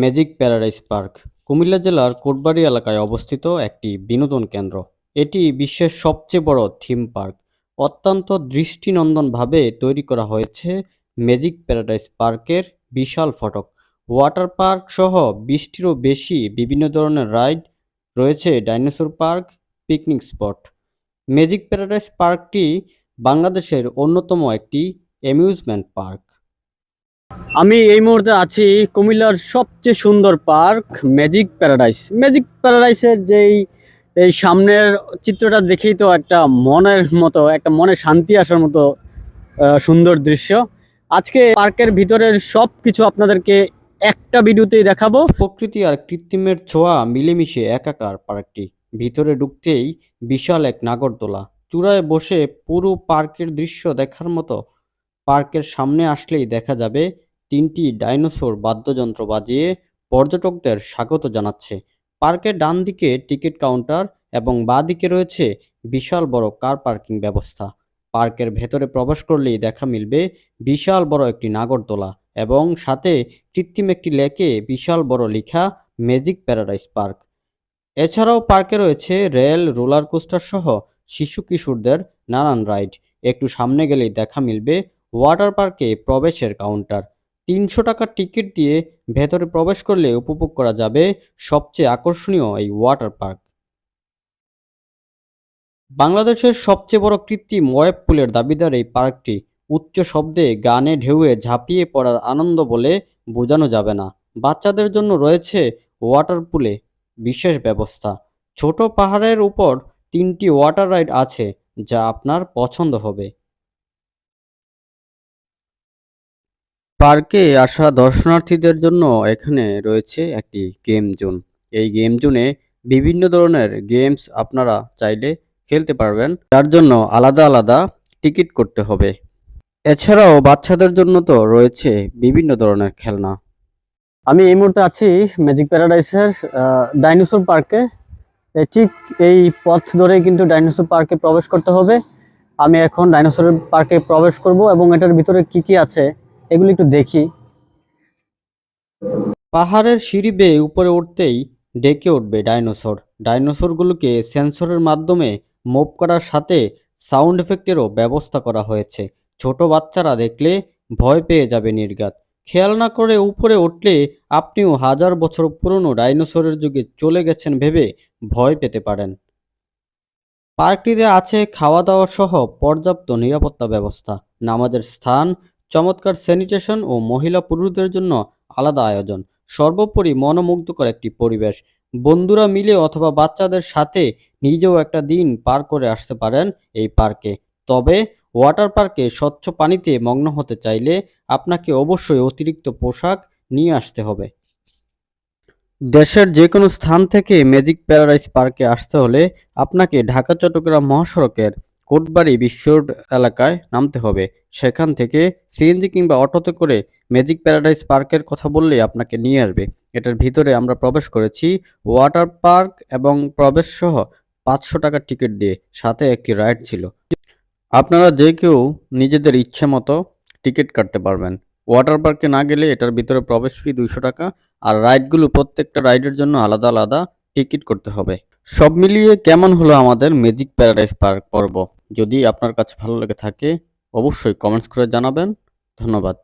Magic paradise park, Comilla জেলার কোটবাড়ি এলাকায় অবস্থিত একটি বিনোদন কেন্দ্র। এটি বিশ্বের সবচেয়ে বড় থিম পার্ক। অত্যন্ত দৃষ্টিনন্দনভাবে তৈরি করা হয়েছে ম্যাজিক প্যারাডাইস পার্কের বিশাল ফটক। ওয়াটার পার্ক সহ বিশটিরও বেশি বিভিন্ন ধরনের রাইড রয়েছে dinosaur park, picnic spot. Magic paradise পার্কটি বাংলাদেশের অন্যতম একটি অ্যামিউজমেন্ট পার্ক। আমি এই মুহূর্তে আছি কুমিল্লার সবচেয়ে সুন্দর পার্ক ম্যাজিক প্যারাডাইস ম্যাজিক প্যারাডাইসের যেই, এই সামনের চিত্রটা দেখেই তো একটা মনের মতো, একটা মনে শান্তি আসার মতো সুন্দর দৃশ্য। আজকে পার্কের ভিতরের সব কিছু আপনাদেরকে একটা ভিডিওতেই দেখাবো। প্রকৃতি আর কৃত্রিমের ছোঁয়া মিলেমিশে একাকার পার্কটি। ভিতরে ঢুকতেই বিশাল এক নাগরদোলা। চূড়ায় বসে পুরো পার্কের দৃশ্য দেখার মতো পার্কের সামনে আসলেই দেখা যাবে তিনটি ডাইনোসর বাদ্যযন্ত্র বাজিয়ে পর্যটকদের স্বাগত জানাচ্ছে। পার্কের ডান দিকে টিকিট কাউন্টার এবং বাঁ দিকে রয়েছে বিশাল বড় কার পার্কিং ব্যবস্থা। পার্কের ভেতরে প্রবেশ করলেই দেখা মিলবে বিশাল বড় একটি নাগরদোলা এবং সাথে কৃত্রিম একটি লেকে বিশাল বড় লেখা ম্যাজিক প্যারাডাইস পার্ক। এছাড়াও পার্কে রয়েছে রেল, রোলার কোস্টার সহ শিশু কিশোরদের নানান রাইড। একটু সামনে গেলেই দেখা মিলবে ওয়াটার পার্কে প্রবেশের কাউন্টার। তিনশো টাকার টিকিট দিয়ে ভেতরে প্রবেশ করলে উপভোগ করা যাবে সবচেয়ে আকর্ষণীয় এই ওয়াটার পার্ক। বাংলাদেশের সবচেয়ে বড় কৃত্রিম ওয়েব পুলের দাবিদার এই পার্কটি উচ্চ শব্দে গানে ঢেউয়ে ঝাঁপিয়ে পড়ার আনন্দ বলে বোঝানো যাবে না। বাচ্চাদের জন্য রয়েছে ওয়াটার পুলে বিশেষ ব্যবস্থা। ছোট পাহাড়ের উপর তিনটি ওয়াটার রাইড আছে যা আপনার পছন্দ হবে। পার্কে আসা দর্শনার্থীদের জন্য এখানে রয়েছে একটি গেম জোন। এই গেম জোনে বিভিন্ন ধরনের গেমস আপনারা চাইলে খেলতে পারবেন। তার জন্য আলাদা আলাদা টিকিট করতে হবে। এছাড়াও বাচ্চাদের জন্য তো রয়েছে বিভিন্ন ধরনের খেলনা। আমি এই মুহূর্তে আছি ম্যাজিক প্যারাডাইসের ডাইনোসর পার্কে ঠিক এই পথ ধরে কিন্তু ডাইনোসর পার্কে প্রবেশ করতে হবে। আমি এখন ডাইনোসর পার্কে প্রবেশ করব এবং এটার ভিতরে কি কি আছে এগুলো একটু দেখি। পাহাড়ের সিঁড়ি বেয়ে উপরে উঠতেই ডেকে উঠবে ডাইনোসর। ডাইনোসরগুলোকে সেন্সরের মাধ্যমে মুভ করার সাথে সাউন্ড এফেক্টেরও ব্যবস্থা করা হয়েছে। ছোট বাচ্চারা দেখলে ভয় পেয়ে যাবে নির্ঘাত। খেয়াল না করে উপরে উঠলে আপনিও হাজার বছর পুরনো ডাইনোসরের যুগে চলে গেছেন ভেবে ভয় পেতে পারেন। পার্কটিতে আছে খাওয়া দাওয়া সহ পর্যাপ্ত নিরাপত্তা ব্যবস্থা। নামাজের স্থান চমৎকার স্যানিটেশন ও মহিলা পুরুষদের জন্য আলাদা আয়োজন। সর্বোপরি মনোমুগ্ধকর একটি পরিবেশ। বন্ধুরা মিলে অথবা বাচ্চাদের সাথে নিজেও একটা দিন পার করে আসতে পারেন এই পার্কে। তবে ওয়াটার পার্কে স্বচ্ছ পানিতে মগ্ন হতে চাইলে আপনাকে অবশ্যই অতিরিক্ত পোশাক নিয়ে আসতে হবে। দেশের যে কোনো স্থান থেকে ম্যাজিক প্যারাডাইস পার্কে আসতে হলে আপনাকে ঢাকা, চট্টগ্রাম মহাসড়কের কোটবাড়ি বিশ্বরোড এলাকায় নামতে হবে। সেখান থেকে সিএনজি কিংবা অটোতে করে ম্যাজিক প্যারাডাইস পার্কের কথা বললেই আপনাকে নিয়ে আসবে। এটার ভিতরে আমরা প্রবেশ করেছি ওয়াটার পার্ক এবং প্রবেশ সহ পাঁচশো টাকার টিকিট দিয়ে, সাথে একটি রাইড ছিল। আপনারা যে কেউ নিজেদের ইচ্ছে মতো টিকিট কাটতে পারবেন। ওয়াটার পার্কে না গেলে এটার ভিতরে প্রবেশ ফি দুইশো টাকা আর রাইডগুলো প্রত্যেকটা রাইডের জন্য আলাদা আলাদা টিকিট করতে হবে। সব মিলিয়ে কেমন হলো আমাদের ম্যাজিক প্যারাডাইস পার্ক পর্ব? যদি আপনার কাছে ভালো লেগে থাকে অবশ্যই কমেন্টস করে জানাবেন। ধন্যবাদ।